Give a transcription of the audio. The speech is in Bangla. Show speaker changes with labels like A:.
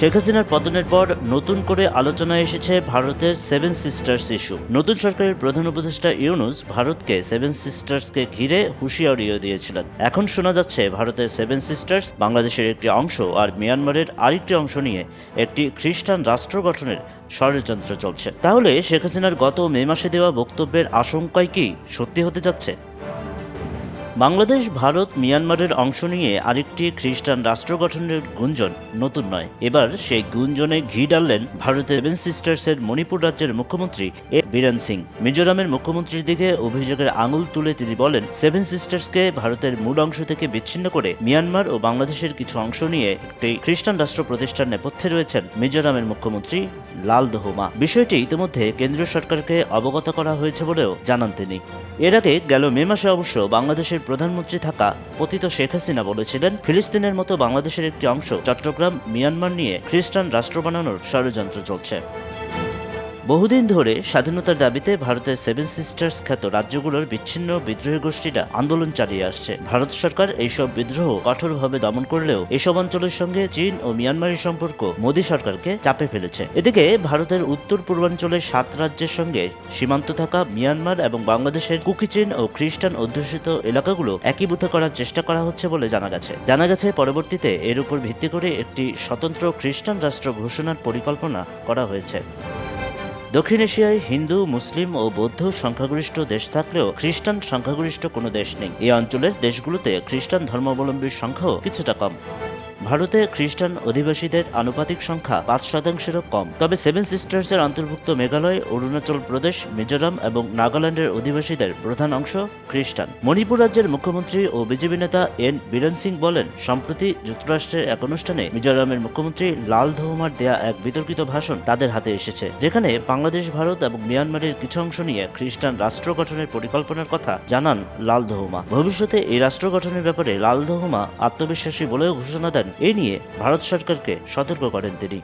A: শেখ হাসিনার পতনের পর নতুন করে আলোচনায় এসেছে ভারতের সেভেন সিস্টার্স ইস্যু। নতুন সরকারের প্রধান উপদেষ্টা ইউনুস ভারতকে সেভেন সিস্টার্সকে ঘিরে হুঁশিয়ারিও দিয়েছিলেন। এখন শোনা যাচ্ছে ভারতের সেভেন সিস্টার্স বাংলাদেশের একটি অংশ আর মিয়ানমারের আরেকটি অংশ নিয়ে একটি খ্রিস্টান রাষ্ট্র গঠনের ষড়যন্ত্র চলছে। তাহলে শেখ হাসিনার গত মে মাসে দেওয়া বক্তব্যের আশঙ্কায় কি সত্যি হতে যাচ্ছে? বাংলাদেশ, ভারত, মিয়ানমারের অংশ নিয়ে আরেকটি খ্রিস্টান রাষ্ট্র গঠনের গুঞ্জন নতুন নয়। এবার সেই গুঞ্জনে ঘি ডাললেন ভারতের সেভেন সিস্টার্সের মণিপুর রাজ্যের মুখ্যমন্ত্রী এ বীরেন সিং। মিজোরামের মুখ্যমন্ত্রীর দিকে অভিযোগের আঙুল তুলে তিনি বলেন, সেভেন সিস্টার্সকে ভারতের মূল অংশ থেকে বিচ্ছিন্ন করে মিয়ানমার ও বাংলাদেশের কিছু অংশ নিয়ে একটি খ্রিস্টান রাষ্ট্র প্রতিষ্ঠার নেপথ্যে রয়েছেন মিজোরামের মুখ্যমন্ত্রী লাল দোহমা। বিষয়টি ইতিমধ্যে কেন্দ্রীয় সরকারকে অবগত করা হয়েছে বলেও জানান তিনি। এর আগে গেল মে মাসে অবশ্য বাংলাদেশের প্রধানমন্ত্রী থাকা পতিত শেখ হাসিনা বলেছিলেন, ফিলিস্তিনের মতো বাংলাদেশের একটি অংশ চট্টগ্রাম, মিয়ানমার নিয়ে খ্রিস্টান রাষ্ট্র বানানোর ষড়যন্ত্র চলছে। বহুদিন ধরে স্বাধীনতার দাবিতে ভারতের সেভেন সিস্টার্স খ্যাত রাজ্যগুলোর বিচ্ছিন্ন বিদ্রোহী গোষ্ঠীরা আন্দোলন চালিয়ে আসছে। ভারত সরকার এইসব বিদ্রোহ কঠোরভাবে দমন করলেও এসব অঞ্চলের সঙ্গে চীন ও মিয়ানমারের সম্পর্ক মোদী সরকারকে চাপে ফেলেছে। এদিকে ভারতের উত্তর পূর্বাঞ্চলের সাত রাজ্যের সঙ্গে সীমান্ত থাকা মিয়ানমার এবং বাংলাদেশের কুকিচিন ও খ্রিস্টান অধ্যুষিত এলাকাগুলো একীভূত করার চেষ্টা করা হচ্ছে বলে জানা গেছে। জানা গেছে, পরবর্তীতে এর উপর ভিত্তি করে একটি স্বতন্ত্র খ্রিস্টান রাষ্ট্র ঘোষণার পরিকল্পনা করা হয়েছে। দক্ষিণ এশিয়ায় হিন্দু, মুসলিম ও বৌদ্ধ সংখ্যাগরিষ্ঠ দেশ থাকলেও খ্রিস্টান সংখ্যাগরিষ্ঠ কোনো দেশ নেই। এই অঞ্চলের দেশগুলোতে খ্রিস্টান ধর্মাবলম্বীর সংখ্যাও কিছুটা কম। ভারতে খ্রিস্টান অধিবাসীদের আনুপাতিক সংখ্যা পাঁচ শতাংশেরও কম। তবে সেভেন সিস্টার্সের অন্তর্ভুক্ত মেঘালয়, অরুণাচল প্রদেশ, মিজোরাম এবং নাগাল্যান্ডের অধিবাসীদের প্রধান অংশ খ্রিস্টান। মণিপুর রাজ্যের মুখ্যমন্ত্রী ও বিজেপি নেতা এন বীরেন সিং বলেন, সম্প্রতি যুক্তরাষ্ট্রের এক অনুষ্ঠানে মিজোরামের মুখ্যমন্ত্রী লাল ধৌমার দেয়া এক বিতর্কিত ভাষণ তাদের হাতে এসেছে, যেখানে বাংলাদেশ, ভারত এবং মিয়ানমারের কিছু অংশ নিয়ে খ্রিস্টান রাষ্ট্র গঠনের পরিকল্পনার কথা জানান লাল দোহমা ভবিষ্যতে এই রাষ্ট্র গঠনের ব্যাপারে লাল দোহমা আত্মবিশ্বাসী বলেও ঘোষণা দেন এ নিয়ে ভারত সরকারকে সতর্ক করেন তিনি।